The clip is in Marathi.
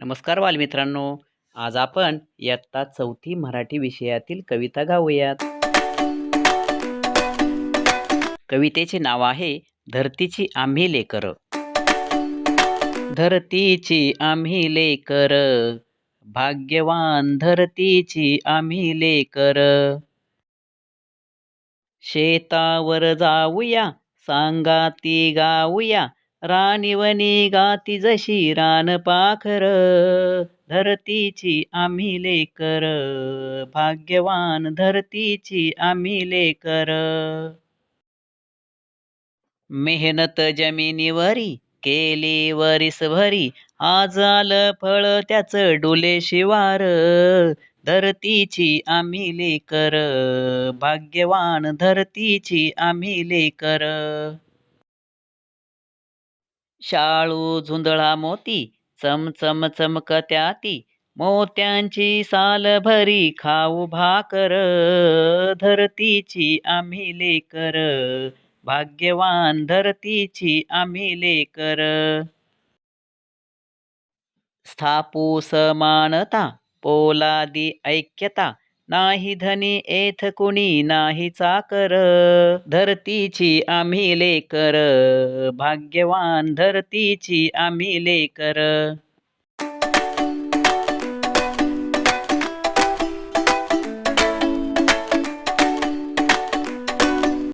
नमस्कार बालमित्रांनो आज आपण इयत्ता चौथी मराठी विषयातील कविता गाऊयात. कवितेचे नाव आहे धरतीची आम्ही लेकर. धरतीची आम्ही लेकर. भाग्यवान धरतीची आम्ही लेकर. शेतावर जाऊया सांगाती गाऊया राणीवनी गाती जशी रान पाखर धरतीची आम्ही लेकर भाग्यवान धरतीची आम्ही लेकर. मेहनत जमिनीवरी केली वरीसभरी आज आलं फळ त्याच डोले शिवार धरतीची आम्ही लेकर भाग्यवान धरतीची आम्ही लेकर. शाळू झुंधळा मोती चमचम चमकत्या ती मोत्यांची साल भरी खाऊ भाकर धरतीची आम्ही लेकर भाग्यवान धरतीची आम्ही लेकर. स्थापू समानता पोलादी ऐक्यता नाही धनी एथ कुणी नाही चाकर. धरतीची आम्ही लेकर. भाग्यवान धरतीची आम्ही लेकर.